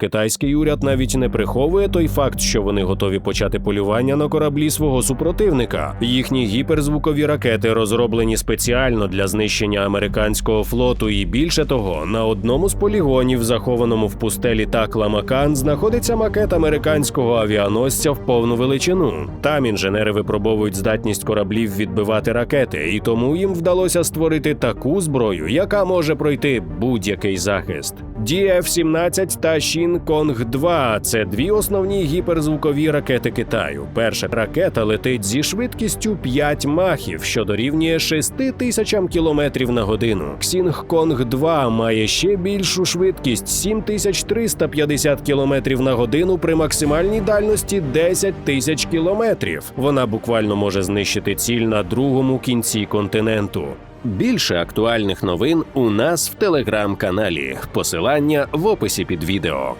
Китайський уряд навіть не приховує той факт, що вони готові почати полювання на кораблі свого супротивника. Їхні гіперзвукові ракети розроблені спеціально для знищення американського флоту, і більше того, на одному з полігонів, захованому в пустелі Такла-Макан, знаходиться макет американського авіаносця в повну величину. Там інженери випробовують здатність кораблів відбивати ракети, і тому їм вдалося створити таку зброю, яка може пройти будь-який захист. DF-17 та Шін Конг 2 це дві основні гіперзвукові ракети Китаю. Перша ракета летить зі швидкістю 5 махів, що дорівнює 6 тисячам кілометрів на годину. Ксінг Конг 2 має ще більшу швидкість 7350 кілометрів на годину при максимальній дальності 10 тисяч кілометрів. Вона буквально може знищити ціль на другому кінці континенту. Більше актуальних новин у нас в телеграм-каналі. Посилання в описі під відео.